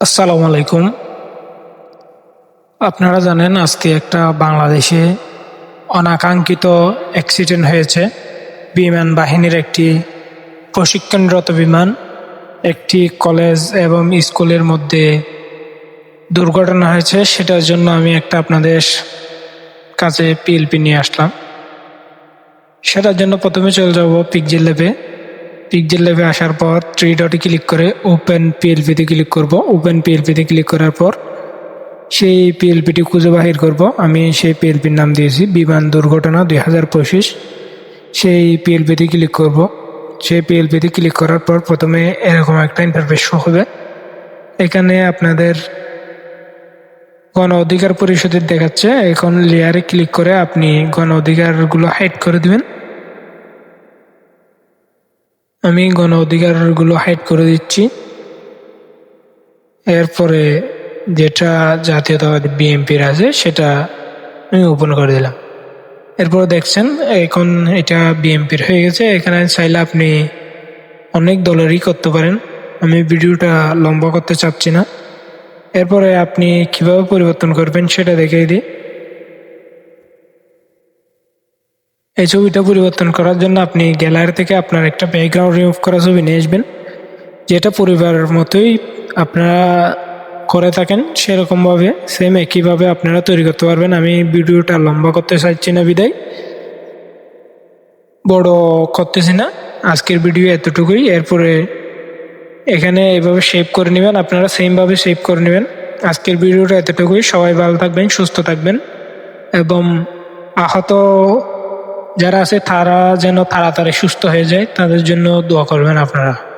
আসসালামু আলাইকুম। আপনারা জানেন আজকে একটা বাংলাদেশে অনাকাঙ্ক্ষিত অ্যাক্সিডেন্ট হয়েছে। বিমান বাহিনীর একটি প্রশিক্ষণরত বিমান, একটি কলেজ এবং স্কুলের মধ্যে দুর্ঘটনা হয়েছে। সেটার জন্য আমি একটা আপনাদের কাছে পিএলপি নিয়ে আসলাম। সেটার জন্য প্রথমে চলে যাব ল্যাবে পিকজেল ল্যাবে আসার পর থ্রি ডটে ক্লিক করে ওপেন পিএলপিতে ক্লিক করব। ওপেন পিএলপিতে ক্লিক করার পর সেই পিএলপিটি খুঁজে বাহির করব। আমি সেই পিএলপির নাম দিয়েছি, বিমান দুর্ঘটনা দুই হাজার পঁচিশ। সেই পিএলপিতে ক্লিক করব। সেই পিএলপিতে ক্লিক করার পর প্রথমে এরকম একটা ইন্টারফেস হবে। এখানে আপনাদের গণ অধিকার পরিষদের দেখাচ্ছে। এখন লেয়ারে ক্লিক করে আপনি গণ অধিকারগুলো হাইড করে দিবেন। আমি গণ অধিকারগুলো হাইড করে দিচ্ছি। এরপরে যেটা জাতীয়তাবাদী বিএনপির আছে, সেটা আমি ওপেন করে দিলাম। এরপর দেখছেন, এখন এটা বিএনপির হয়ে গেছে। এখানে চাইলে আপনি অনেক দলেরই করতে পারেন। আমি ভিডিওটা লম্বা করতে চাচ্ছি না। এরপরে আপনি কীভাবে পরিবর্তন করবেন, সেটা দেখিয়ে দিই। এই ছবিটা পরিবর্তন করার জন্য আপনি গ্যালারি থেকে আপনার একটা ব্যাকগ্রাউন্ড রিমুভ করা ছবি নিয়ে আসবেন। যেটা পরিবারের মতোই আপনারা করে থাকেন সেরকমভাবে সেম একইভাবে আপনারা তৈরি করতে পারবেন। আমি ভিডিওটা লম্বা করতে চাইছি না বিদায়। বড় করতেছি না। আজকের ভিডিও এতটুকুই। এরপরে এখানে এভাবে সেভ করে নেবেন। আপনারা সেমভাবে সেভ করে নেবেন। আজকের ভিডিওটা এতটুকুই। সবাই ভালো থাকবেন, সুস্থ থাকবেন এবং আহত যারা আছে তারা যেন তাড়াতাড়ি সুস্থ হয়ে যায় তাদের জন্য দোয়া করবেন আপনারা।